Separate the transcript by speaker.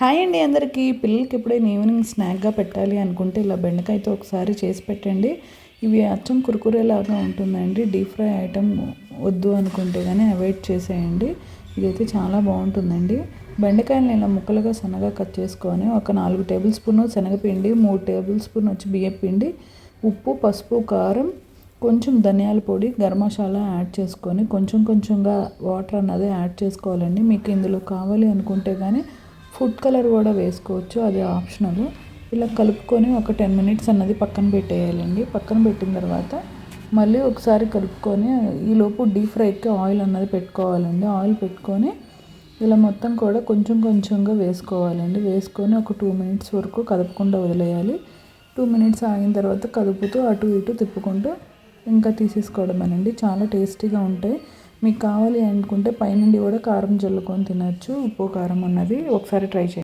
Speaker 1: Hi అండి అందరికీ. పిల్లలకి ఎప్పుడైనా ఈవినింగ్ స్నాక్గా పెట్టాలి అనుకుంటే ఇలా బెండకాయతో ఒకసారి చేసి పెట్టండి. ఇవి అచ్చం కురుకురేలాగా ఉంటుందండి. డీప్ ఫ్రై ఐటమ్ వద్దు అనుకుంటే కానీ అవాయిడ్ చేసేయండి. ఇదైతే చాలా బాగుంటుందండి. బెండకాయలను ఇలా ముక్కలుగా సన్నగా కట్ చేసుకొని ఒక నాలుగు టేబుల్ స్పూన్ శనగపిండి మూడు టేబుల్ స్పూన్ వచ్చి బియ్యం పిండి ఉప్పు పసుపు కారం కొంచెం ధనియాల పొడి గరం మసాలా యాడ్ చేసుకొని కొంచెం కొంచెంగా వాటర్ అన్నది యాడ్ చేసుకోవాలండి. మీకు ఇందులో కావాలి అనుకుంటే కానీ ఫుడ్ కలర్ కూడా వేసుకోవచ్చు అది ఆప్షనల్. ఇలా కలుపుకొని ఒక టెన్ మినిట్స్ అన్నది పక్కన పెట్టేయాలండి. పక్కన పెట్టిన తర్వాత మళ్ళీ ఒకసారి కలుపుకొని ఈలోపు డీప్ ఫ్రైకి ఆయిల్ అన్నది పెట్టుకోవాలండి. ఆయిల్ పెట్టుకొని ఇలా మొత్తం కూడా కొంచెం కొంచెంగా వేసుకోవాలండి. వేసుకొని ఒక టూ మినిట్స్ వరకు కదపకుండా వదిలేయాలి. టూ మినిట్స్ ఆగిన తర్వాత కదుపుతూ అటు ఇటు తిప్పుకుంటూ ఇంకా తీసేసుకోవడమేనండి. చాలా టేస్టీగా ఉంటాయి. మీకు కావాలి అనుకుంటే పైనుండి కూడా కారం జల్లుకొని తినచ్చు. ఉప్పు కారం అన్నది ఒకసారి ట్రై చేయండి.